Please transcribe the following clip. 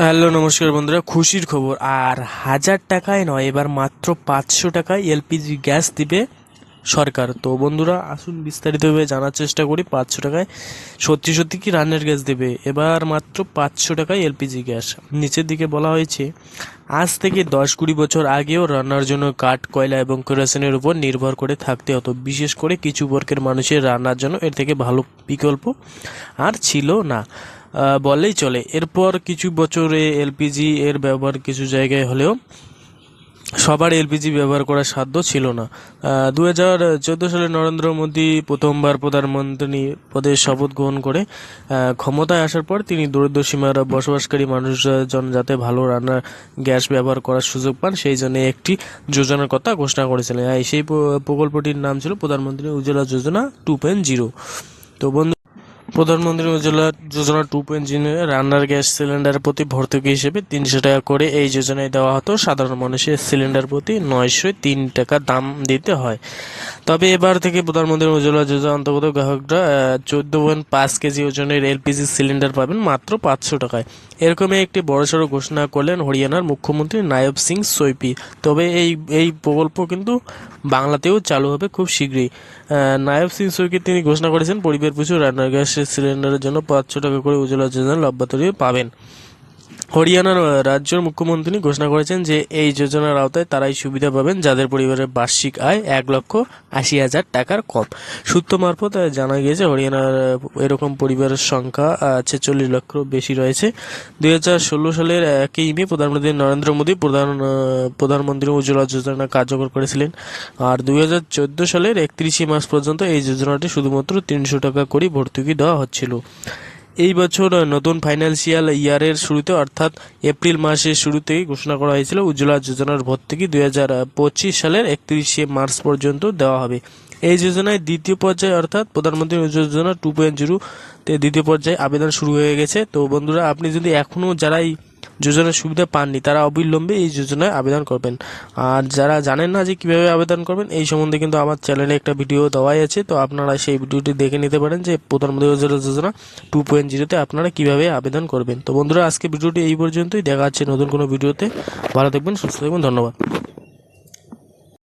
Hello, নমস্কার বন্ধুরা, খুশির খবর। আর হাজার টাকায় নয়, এবার মাত্র পাঁচশো টাকায় এলপিজি গ্যাস দিবে সরকার। তো বন্ধুরা, আসুন বিস্তারিতভাবে জানার চেষ্টা করি, পাঁচশো টাকায়। সত্যি সত্যি কি রান্নার গ্যাস দেবে? এবার মাত্র পাঁচশো টাকায় এলপিজি গ্যাস। নিচের দিকে বলা হয়েছে, আজ থেকে দশ কুড়ি বছর আগেও রান্নার জন্য কাঠ, কয়লা এবং কেরোসিনের উপর নির্ভর করে থাকতে হতো। বিশেষ করে কিছু বর্গের মানুষের রান্নার জন্য এর থেকে ভালো বিকল্প আর ছিল না। বললেই চলে। এরপর কিছু বছরে এলপিজি এর ব্যবহার কিছু জায়গায় হলেও সবার এলপিজি ব্যবহার করার সাধ্য ছিল না। দু হাজার চোদ্দ সালে নরেন্দ্র মোদী প্রথমবার প্রধানমন্ত্রী পদে শপথ গ্রহণ করে ক্ষমতায় আসার পর তিনি দরিদ্র সীমার বসবাসকারী মানুষজন যাতে ভালো রান্নার গ্যাস ব্যবহার করার সুযোগ পান, সেই জন্য একটি যোজনার কথা ঘোষণা করেছিলেন। সেই প্রকল্পটির নাম ছিল প্রধানমন্ত্রী Ujjwala Yojana two point zero. তো বন্ধু প্রধানমন্ত্রী উজ্জ্বলা যোজনা টু পয়েন্ট রান্নার গ্যাস সিলিন্ডারের প্রতি ভর্তুকি হিসেবে তিনশো টাকা করে এই যোজনায় দেওয়া হতো। সাধারণ মানুষের সিলিন্ডার প্রতি নয়শো তিন টাকা দাম দিতে হয়। তবে এবার থেকে প্রধানমন্ত্রী উজ্জ্বলা যোজনা অন্তর্গত গ্রাহকরা চোদ্দ পয়েন্ট পাঁচ কেজি ওজনের এলপিজি সিলিন্ডার পাবেন মাত্র পাঁচশো টাকায়। এরকমই একটি বড়সড় ঘোষণা করলেন হরিয়ানার মুখ্যমন্ত্রী নায়ব সিং সৈপি তবে এই এই প্রকল্প কিন্তু বাংলাতেও চালু হবে খুব শীঘ্রই। নায়ব সিং সৈকে তিনি ঘোষণা করেছেন পরিবার পিছু রান্নার গ্যাসের সিলিন্ডারের জন্য পাঁচশো টাকা করে উজ্জ্বলা যোজনা লভ্যাতরীয় পাবেন। হরিয়ানার রাজ্যের মুখ্যমন্ত্রী ঘোষণা করেছেন যে এই যোজনার আওতায় তারাই সুবিধা পাবেন যাদের পরিবারের বার্ষিক আয় এক লক্ষ আশি হাজার টাকার কম। সূত্র মারফত জানা গিয়েছে হরিয়ানার এরকম পরিবারের সংখ্যা ছেচল্লিশ লক্ষ বেশি রয়েছে। দুই হাজার ষোলো সালের একই মে প্রধানমন্ত্রী নরেন্দ্র মোদী প্রধান প্রধানমন্ত্রী উজ্জ্বলা যোজনা কার্যকর করেছিলেন। আর দুই হাজার চোদ্দ সালের একত্রিশে মাস পর্যন্ত এই যোজনাটি শুধুমাত্র তিনশো টাকা করে ভর্তুকি দেওয়া হচ্ছিল। এই বছর নতুন ফাইন্যান্সিয়াল ইয়ারের শুরুতে, অর্থাৎ এপ্রিল মাসের শুরুতে ঘোষণা করা হয়েছিল, উজ্জ্বলা যোজনার ভর্তুকি দুই হাজার পঁচিশ সালের একত্রিশে মার্চ পর্যন্ত দেওয়া হবে। এই যোজনায় দ্বিতীয় পর্যায়ে, অর্থাৎ প্রধানমন্ত্রী উজ্জ্বল যোজনা টু পয়েন্ট জিরোতে দ্বিতীয় পর্যায়ে আবেদন শুরু হয়ে গেছে। তো বন্ধুরা, আপনি যদি এখনও যারা এই যোজনার সুবিধা পাননি, তারা অবিলম্বে এই যোজনায় আবেদন করবেন। আর যারা জানেন না যে কীভাবে আবেদন করবেন, এই সম্বন্ধে কিন্তু আমার চ্যানেলে একটা ভিডিও দেওয়াই আছে, তো আপনারা সেই ভিডিওটি দেখে নিতে পারেন যে প্রধানমন্ত্রী উজ্জ্বলা যোজনা টু পয়েন্ট জিরোতে আপনারা কীভাবে আবেদন করবেন। তো বন্ধুরা আজকে ভিডিওটি এই পর্যন্তই, দেখা হচ্ছে নতুন কোনো ভিডিওতে। ভালো থাকবেন, সুস্থ থাকবেন, ধন্যবাদ।